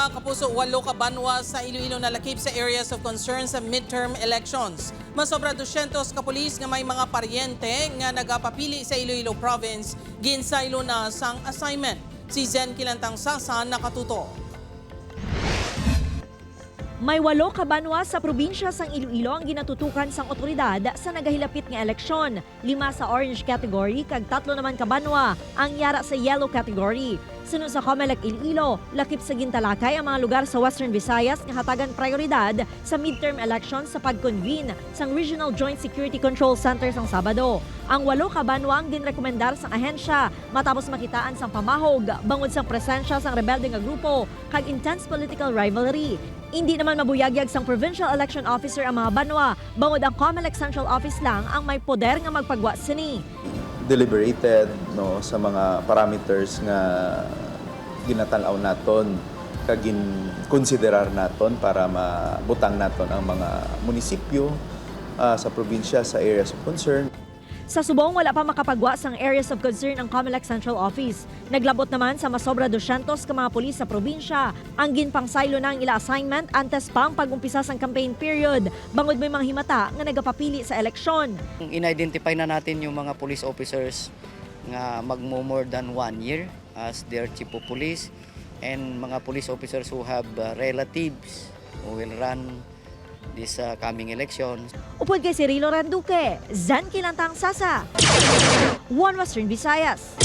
mga kapuso, walo ka banwa sa Iloilo na lakip sa areas of concern sa midterm elections. Masobra 200 kapulis nga may mga paryente nga nagapapili sa Iloilo province ginsaylo na sang assignment. Si Zen Kilantang Sasa nakatuto. May walo ka banwa sa probinsya sang Iloilo ang ginatutukan sang otoridad sa nagahilapit nga eleksyon. Lima sa orange category kag tatlo naman ka banwa ang yara sa yellow category. Sunod sa Comelec Iloilo, lakip sa gintalakay ang mga lugar sa Western Visayas nga hatagan prioridad sa midterm elections sa pag-convene sang Regional Joint Security Control Center sang Sabado. Ang walo ka banwa ang ginrekomendar sang ahensya matapos makitaan sang pamahog bangod sang presensya sang rebelde nga grupo kag intense political rivalry. Hindi naman mabuyagyag sang provincial election officer ang mga banwa, bangod ang COMELEC Central Office lang ang may poder nga magpagwa sini. deliberated no sa mga parameters nga ginatanaw naton kagin konsiderar naton para mabutang naton ang mga munisipyo ah, sa probinsya sa areas of concern Sa subong, wala pa makapagwa sang areas of concern ang COMELEC Central Office. Naglabot naman sa masobra 200 ka mga pulis sa probinsya. Ang ginpangsaylo na ang ila assignment antes pa ang pag-umpisa sang campaign period. Bangod may mga himata nga nagapapili sa eleksyon. In-identify na natin yung mga police officers nga magmo more than one year as their chief of police and mga police officers who have uh, relatives who will run this uh, coming election. Upod kay Cirilo Randuque, Zan Kilantang Sasa, One Western Visayas.